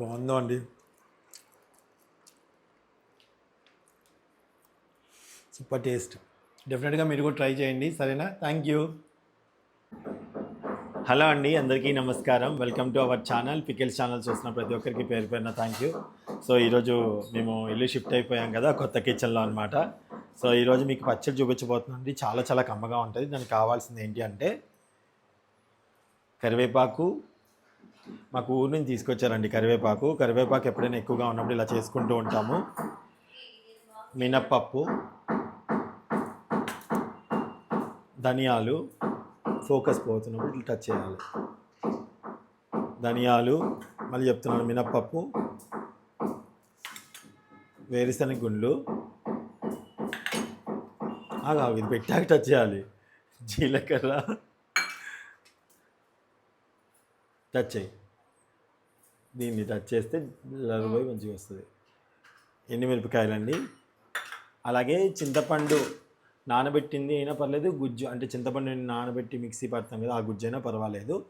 బాగుందో అండి? Super taste. డెఫినెట్గా మీరు కూడా ట్రై చేయండి. సరేనా? థ్యాంక్ యూ హలో అండి అందరికీ నమస్కారం. Welcome to our channel pickles channel చూస్తున్న ప్రతి ఒక్కరికి పేరు పేరున థ్యాంక్ యూ సో ఈరోజు మేము ఇల్లు షిఫ్ట్ అయిపోయాం కదా కొత్త కిచెన్లో అనమాట సో ఈరోజు మీకు పచ్చడి చూపించబోతుందండి చాలా చాలా కమ్మగా ఉంటుంది. దానికి కావాల్సింది ఏంటి అంటే కరివేపాకు మాకు ఊరు నుంచి తీసుకొచ్చారండి కరివేపాకు. కరివేపాకు ఎప్పుడైనా ఎక్కువగా ఉన్నప్పుడు ఇలా చేసుకుంటూ ఉంటాము. మినప్పప్పు ధనియాలు ఫోకస్ పోతున్నప్పుడు ఇట్లా టచ్ చేయాలి. ధనియాలు మళ్ళీ చెప్తున్నాను మినప్పప్పు వేరుశనగ గుండ్లు. ఆగా ఇది పెట్టాక టచ్ చేయాలి. జీలకర్ర. టచ్ చేయి. దీన్ని టచ్ చేస్తే పోయి మంచిగా వస్తుంది. ఎండుమిరపకాయలండి అలాగే చింతపండు నానబెట్టింది అయినా పర్లేదు గుజ్జు అంటే చింతపండు నానబెట్టి మిక్సీ పడతాం కదా ఆ గుజ్జు అయినా పర్వాలేదు.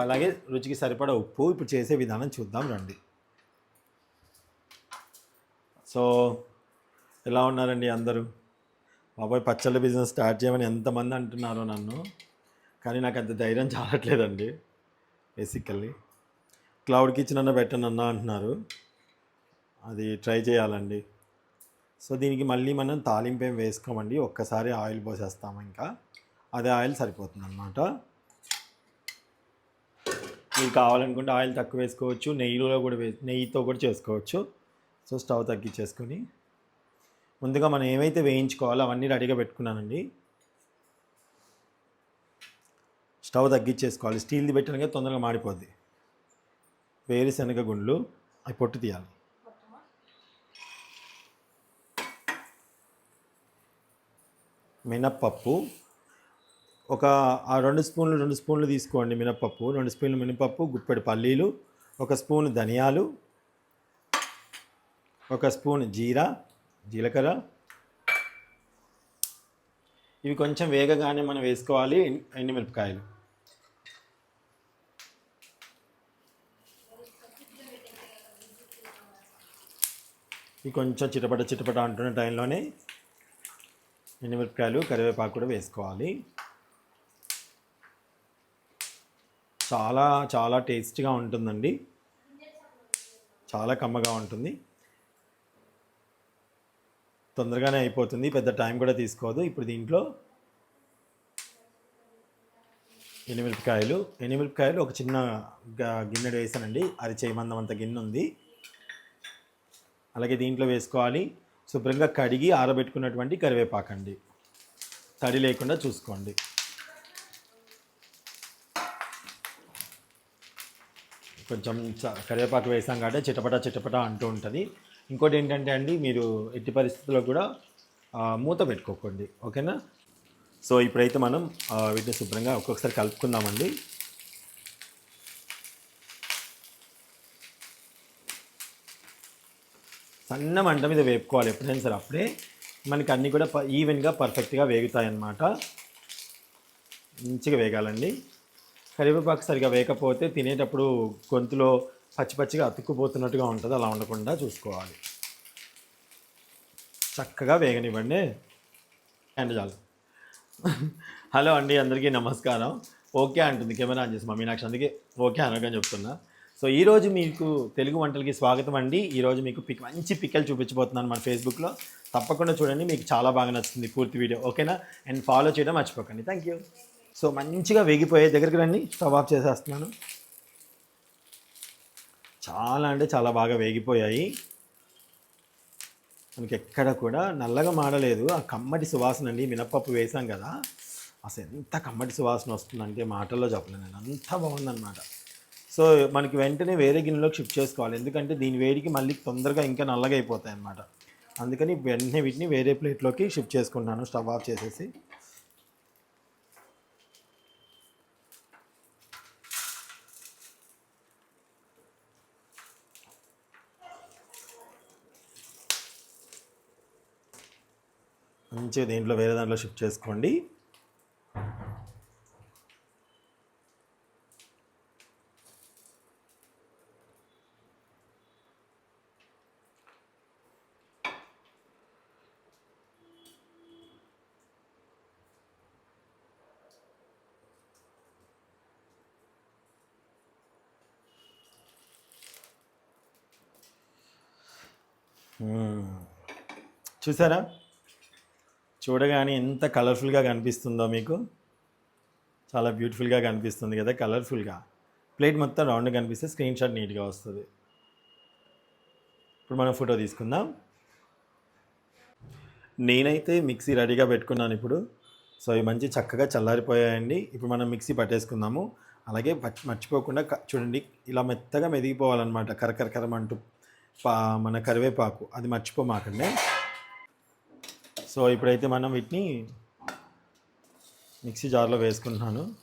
అలాగే రుచికి సరిపడా ఉప్పు ఇప్పుడు చేసే విధానం చూద్దాం రండి. సో ఎలా ఉన్నారండి అందరూ? బాబాయ్ పచ్చళ్ళ బిజినెస్ స్టార్ట్ చేయమని ఎంతమంది అంటున్నారో నన్ను. కానీ నాకు అంత ధైర్యం చాలట్లేదండి. బేసికల్లీ. క్లౌడ్ కిచెన్ అన్న పెట్టను అన్న అంటున్నారు. అది ట్రై చేయాలండి. సో దీనికి మళ్ళీ మనం తాలింపు ఏం వేసుకోమండి. ఒక్కసారి ఆయిల్ పోసేస్తాము ఇంకా. అదే ఆయిల్ సరిపోతుంది అనమాట మీకు కావాలనుకుంటే ఆయిల్ తక్కువ వేసుకోవచ్చు. నెయ్యిలో కూడా వే నెయ్యితో కూడా చేసుకోవచ్చు. సో స్టవ్ తగ్గించేసుకొని. ముందుగా మనం ఏమైతే వేయించుకోవాలో అవన్నీ రెడీగా పెట్టుకున్నానండి. స్టవ్ తగ్గించేసుకోవాలి స్టీల్ది పెట్టడానికి తొందరగా మాడిపోద్ది. వేరుశనగ గుండ్లు అవి పొట్టు తీయాలి. మినప్పప్పు. ఒక ఆ రెండు స్పూన్లు రెండు స్పూన్లు తీసుకోండి మినప్పప్పు. రెండు స్పూన్లు మినపప్పు గుప్పెడు పల్లీలు ఒక స్పూన్ ధనియాలు ఒక స్పూన్ జీరా జీలకర్ర. ఇవి కొంచెం వేగగానే మనం వేసుకోవాలి. ఎండుమిరపకాయలు. ఇవి కొంచెం చిటపట చిటపట అంటున్న టైంలోనే ఎండుమిరపకాయలు కరివేపాకు కూడా వేసుకోవాలి. చాలా చాలా టేస్టీగా ఉంటుందండి. చాలా కమ్మగా ఉంటుంది. తొందరగానే అయిపోతుంది. పెద్ద టైం కూడా తీసుకోదు. ఇప్పుడు దీంట్లో ఎనిమిరపకాయలు ఎనిమిరపకాయలు ఒక చిన్న గ- గిన్నెడు వేసానండి. అది చేయమందం అంత గిన్నె ఉంది. అలాగే దీంట్లో వేసుకోవాలి. శుభ్రంగా కడిగి ఆరబెట్టుకున్నటువంటి కరివేపాకు అండి తడి లేకుండా చూసుకోండి. కొంచెం కరివేపాకు వేసాం కాబట్టి చిటపట చిటపట అంటూ ఉంటుంది. ఇంకోటి ఏంటంటే అండి మీరు ఎట్టి పరిస్థితుల్లో కూడా మూత పెట్టుకోకండి. ఓకేనా? సో ఇప్పుడైతే మనం వీటిని శుభ్రంగా ఒక్కొక్కసారి కలుపుకుందామండి. సన్న మంట మీద వేపుకోవాలి ఎప్పుడైనా సరే. అప్పుడే మనకి అన్నీ కూడా ప- ఈవెన్గా పర్ఫెక్ట్గా వేగుతాయి అన్నమాట మంచిగా వేగాలండి. కరివేపాకు సరిగా వేయకపోతే తినేటప్పుడు గొంతులో పచ్చి పచ్చిగా అతుక్కుపోతున్నట్టుగా ఉంటుంది. అలా ఉండకుండా చూసుకోవాలి. చక్కగా వేగనివ్వండి. అండ్ చాలు. హలో అండి అందరికీ నమస్కారం. ఓకే అంటుంది కెమెరా అని చేసి మా మీనాక్షి. అందుకే ఓకే అనగానే చెప్తున్నా. సో ఈరోజు మీకు తెలుగు వంటలకి స్వాగతం అండి. ఈరోజు మీకు పిక్ మంచి పిక్కలు చూపించబోతున్నాను మన ఫేస్బుక్లో. తప్పకుండా చూడండి మీకు చాలా బాగా నచ్చుతుంది పూర్తి వీడియో ఓకేనా? అండ్ ఫాలో చేయడం మర్చిపోకండి. Thank you. సో మంచిగా వేగిపోయే దగ్గరికి రండి స్టవ్ ఆఫ్ చేసేస్తున్నాను. చాలా అంటే చాలా బాగా వేగిపోయాయి. మనకి ఎక్కడ కూడా నల్లగా మాడలేదు. ఆ కమ్మటి సువాసన అండి మినప్పప్పు వేసాం కదా. అసలు ఎంత కమ్మటి సువాసన వస్తుందంటే మాటల్లో చెప్పలేను నేను. అంత బాగుందన్నమాట. సో మనకి వెంటనే వేరే గిన్నెలోకి షిఫ్ట్ చేసుకోవాలి. ఎందుకంటే దీని వేడికి మళ్ళీ తొందరగా ఇంకా నల్లగా అయిపోతాయి అన్నమాట. అందుకని వెంటనే వీటిని వేరే ప్లేట్లోకి షిఫ్ట్ చేసుకుంటున్నాను. స్టవ్ ఆఫ్ చేసేసి. మంచిగా దీంట్లో వేరే దాంట్లో షిఫ్ట్ చేసుకోండి. చూసారా? చూడగానే ఎంత కలర్ఫుల్గా కనిపిస్తుందో మీకు. చాలా బ్యూటిఫుల్గా కనిపిస్తుంది కదా కలర్ఫుల్గా ప్లేట్ మొత్తం రౌండ్ కనిపిస్తే స్క్రీన్ షాట్ నీట్గా వస్తుంది. ఇప్పుడు మనం ఫోటో తీసుకుందాం. నేనైతే మిక్సీ రెడీగా పెట్టుకున్నాను ఇప్పుడు. సో ఇవి మంచి చక్కగా చల్లారిపోయాయండి. ఇప్పుడు మనం మిక్సీ పట్టేసుకుందాము. అలాగే మర్చిపోకుండా చూడండి ఇలా మెత్తగా మెదిగిపోవాలన్నమాట. కరకరకరమంటూ. పా మన కరివేపాకు. అది మర్చిపోమాకండి. సో ఇప్పుడైతే మనం వీటిని మిక్సీ జార్లో వేసుకుంటున్నాను.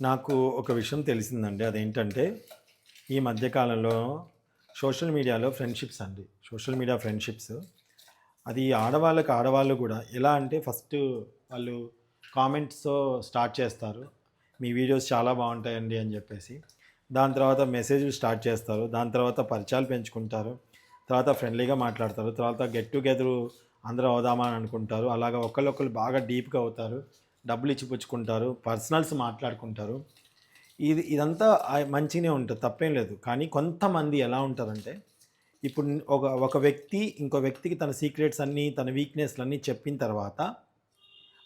నాకు ఒక విషయం తెలిసిందండి. అదేంటంటే ఈ మధ్యకాలంలో సోషల్ మీడియాలో ఫ్రెండ్షిప్స్ అండి. Social media friendships. అది ఆడవాళ్ళకి ఆడవాళ్ళు కూడా ఎలా అంటే ఫస్ట్ వాళ్ళు కామెంట్స్తో స్టార్ట్ చేస్తారు. మీ వీడియోస్ చాలా బాగుంటాయండి అని చెప్పేసి. దాని తర్వాత మెసేజ్లు స్టార్ట్ చేస్తారు. దాని తర్వాత పరిచయాలు పెంచుకుంటారు. తర్వాత ఫ్రెండ్లీగా మాట్లాడతారు. తర్వాత గెట్ టుగెదర్ అందరూ అవుదామా అని అనుకుంటారు. అలాగా ఒకళ్ళొకళ్ళు బాగా డీప్గా అవుతారు. డబ్బులు ఇచ్చి పుచ్చుకుంటారు. పర్సనల్స్ మాట్లాడుకుంటారు. ఇది ఇదంతా మంచిగానే ఉంటుంది. తప్పేం లేదు. కానీ కొంతమంది ఎలా ఉంటారంటే ఇప్పుడు ఒక ఒక వ్యక్తి ఇంకో వ్యక్తికి తన సీక్రెట్స్ అన్నీ తన వీక్నెస్లు అన్నీ చెప్పిన తర్వాత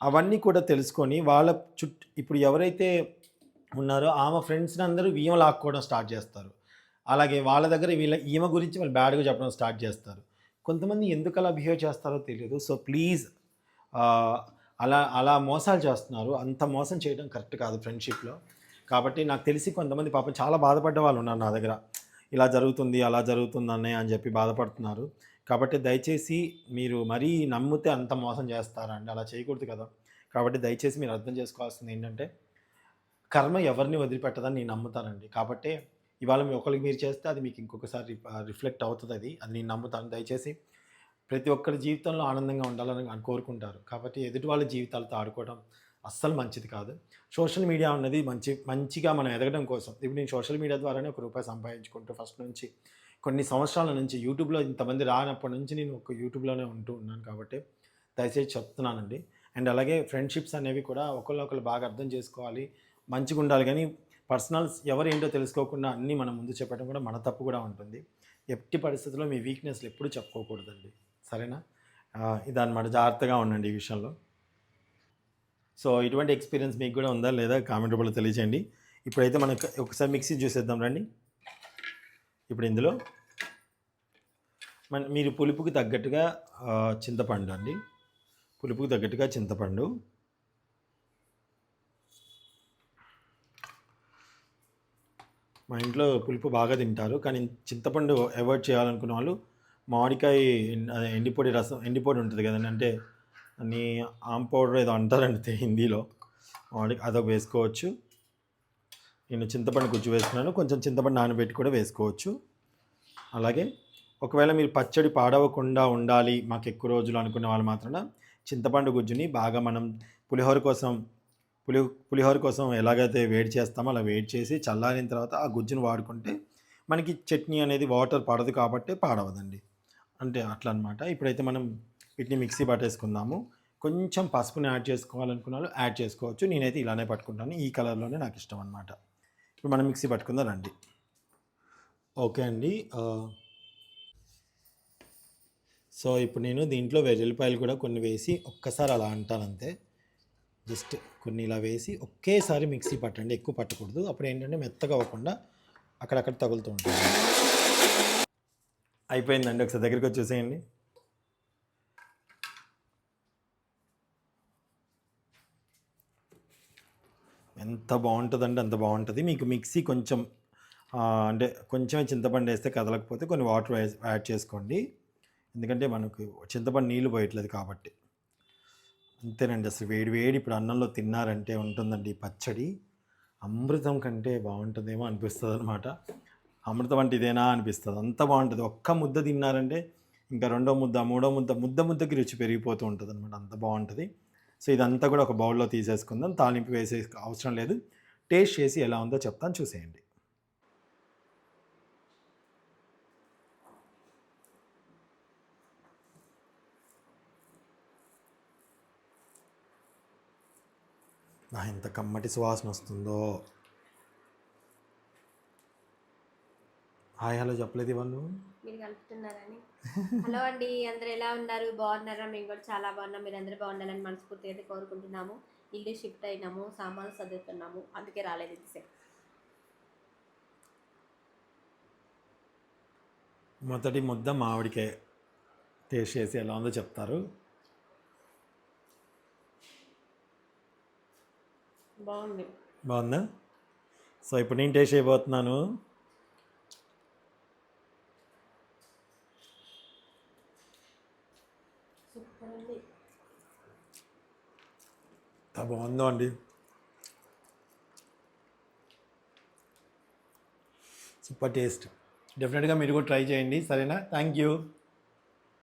అవన్నీ కూడా తెలుసుకొని వాళ్ళ చుట్టూ ఇప్పుడు ఎవరైతే ఉన్నారో ఆమె ఫ్రెండ్స్ని అందరూ ఈమె లాక్కోవడం స్టార్ట్ చేస్తారు. అలాగే వాళ్ళ దగ్గర వీళ్ళ ఈమె గురించి వాళ్ళు బ్యాడ్గా చెప్పడం స్టార్ట్ చేస్తారు. కొంతమంది ఎందుకు అలా బిహేవ్ చేస్తారో తెలియదు. సో ప్లీజ్ అలా అలా మోసాలు చేస్తున్నారు. అంత మోసం చేయడం కరెక్ట్ కాదు ఫ్రెండ్షిప్లో కాబట్టి నాకు తెలిసి కొంతమంది పాపం చాలా బాధపడ్డ వాళ్ళు ఉన్నారు నా దగ్గర. ఇలా జరుగుతుంది అలా జరుగుతుంది అన్నయ్య అని చెప్పి బాధపడుతున్నారు. కాబట్టి దయచేసి మీరు మరీ నమ్మితే అంత మోసం చేస్తారండి. అలా చేయకూడదు కదా. కాబట్టి దయచేసి మీరు అర్థం చేసుకోవాల్సింది ఏంటంటే కర్మ ఎవరిని వదిలిపెట్టదని నేను నమ్ముతానండి. కాబట్టి ఇవాళ మీ ఒకరికి మీరు చేస్తే అది మీకు ఇంకొకసారి రిఫ్లెక్ట్ అవుతుంది అది. అది నేను నమ్ముతాను. దయచేసి ప్రతి ఒక్కరి జీవితంలో ఆనందంగా ఉండాలని అని కోరుకుంటారు. కాబట్టి ఎదుటి వాళ్ళ జీవితాలతో ఆడుకోవడం అస్సలు మంచిది కాదు. సోషల్ మీడియా ఉన్నది మంచి మంచిగా మనం ఎదగడం కోసం. ఇప్పుడు నేను సోషల్ మీడియా ద్వారానే ఒక రూపాయి సంపాదించుకుంటూ ఫస్ట్ నుంచి కొన్ని సంవత్సరాల నుంచి యూట్యూబ్లో ఇంతమంది రానప్పటి నుంచి నేను ఒక యూట్యూబ్లోనే ఉంటూ ఉన్నాను కాబట్టి దయచేసి చెప్తున్నానండి. అండ్ అలాగే ఫ్రెండ్షిప్స్ అనేవి కూడా ఒకళ్ళొకరు బాగా అర్థం చేసుకోవాలి మంచిగా ఉండాలి. కానీ పర్సనల్స్ ఎవరు ఏంటో తెలుసుకోకుండా అన్నీ మనం ముందు చెప్పడం కూడా మన తప్పు కూడా ఉంటుంది. ఎట్టి పరిస్థితుల్లో మీ వీక్నెస్లు ఎప్పుడు చెప్పుకోకూడదండి. సరేనా? ఇదన్నమాట. జాగ్రత్తగా ఉండండి ఈ విషయంలో. సో ఇటువంటి ఎక్స్పీరియన్స్ మీకు కూడా ఉందా లేదా కామెంట్ రూపంలో తెలియజేయండి ఇప్పుడైతే మనకు ఒకసారి మిక్సీ చూసేద్దాం రండి. ఇప్పుడు ఇందులో మన మీరు పులుపుకి తగ్గట్టుగా చింతపండు అండి. పులుపుకి తగ్గట్టుగా చింతపండు. మా ఇంట్లో పులుపు బాగా తింటారు కానీ చింతపండు అవాయిడ్ చేయాలనుకున్న వాళ్ళు మామిడికాయ ఎండిపొడి రసం ఎండిపొడి ఉంటుంది కదండి అంటే నీ ఆమ్ పౌడర్ ఏదో అంటారంటే హిందీలో. మామిడి అదొక వేసుకోవచ్చు. నేను చింతపండు గుజ్జు వేసుకున్నాను కొంచెం చింతపండు నానబెట్టి కూడా వేసుకోవచ్చు. అలాగే ఒకవేళ మీరు పచ్చడి పాడవకుండా ఉండాలి మాకు ఎక్కువ రోజులు అనుకునే వాళ్ళు మాత్రమే చింతపండు గుజ్జుని బాగా మనం పులిహోర కోసం పులి పులిహోర కోసం ఎలాగైతే వేడి చేస్తామో అలా వేడి చేసి చల్లారిన తర్వాత ఆ గుజ్జును వాడుకుంటే మనకి చట్నీ అనేది వాటర్ పడదు కాబట్టి పాడవదండి. అంటే అట్లా అనమాట ఇప్పుడైతే మనం వీటిని మిక్సీ పట్టేసుకుందాము. కొంచెం పసుపుని యాడ్ చేసుకోవాలనుకున్న వాళ్ళు యాడ్ చేసుకోవచ్చు. నేనైతే ఇలానే పట్టుకుంటాను. ఈ కలర్లోనే నాకు ఇష్టం అనమాట ఇప్పుడు మనం మిక్సీ పట్టుకుందాం రండి. ఓకే అండి. సో ఇప్పుడు నేను దీంట్లో వెల్లుల్లిపాయలు కూడా కొన్ని వేసి ఒక్కసారి అలా అంటాను అంతే. జస్ట్ కొన్ని ఇలా వేసి ఒకేసారి మిక్సీ పట్టండి ఎక్కువ పట్టకూడదు. అప్పుడు ఏంటంటే మెత్తగా అవ్వకుండా అక్కడక్కడ తగులుతూ ఉంటుంది. అయిపోయిందండి ఒకసారి దగ్గరికి వచ్చి ఎంత బాగుంటుందంటే అంత బాగుంటుంది. మీకు మిక్సీ కొంచెం అంటే కొంచెం చింతపండు వేస్తే కదలకపోతే కొన్ని వాటర్ యాడ్ చేసుకోండి. ఎందుకంటే మనకు చింతపండు నీళ్ళు పోయట్లేదు కాబట్టి. అంతేనండి అసలు వేడి వేడి ఇప్పుడు అన్నంలో తిన్నారంటే ఉంటుందండి పచ్చడి. అమృతం కంటే బాగుంటుందేమో అనిపిస్తుంది అనమాట అమృతం అంటే ఇదేనా అనిపిస్తుంది. అంత బాగుంటుంది. ఒక్క ముద్ద తిన్నారంటే ఇంకా రెండో ముద్ద మూడో ముద్ద ముద్ద ముద్దకి రుచి పెరిగిపోతూ ఉంటుంది అనమాట అంత బాగుంటుంది. సో ఇదంతా కూడా ఒక బౌల్లో తీసేసుకుందాం. తాలింపు వేసే అవసరం లేదు. టేస్ట్ చేసి ఎలా ఉందో చెప్తాను చూసేయండి. నా ఎంత కమ్మటి సువాసన వస్తుందో. హాయ్ హలో చెప్పలేదు వాళ్ళు మీరు కలుపుతున్నారని. హలో అండి అందరు ఎలా ఉన్నారు? బాగున్నారా? మేము కూడా చాలా బాగున్నాం. మీరు అందరూ బాగుండాలని మనస్ఫూర్తిగా అయితే కోరుకుంటున్నాము. ఇల్లు షిఫ్ట్ అయినాము సామాన్లు చదువుతున్నాము అందుకే రాలేదు ఇంతసేపు. మొదటి ముద్ద మామిడికాయ టేస్ట్ చేసి ఎలా ఉందో చెప్తారు. బాగుంది. బాగుందా? సో ఇప్పుడు నేను టేస్ట్ చేయబోతున్నాను సూపర్ ఉంది ఎంత బాగుందో అండి సూపర్ టేస్ట్ డెఫినెట్గా మీరు కూడా ట్రై చేయండి. సరేనా? Thank you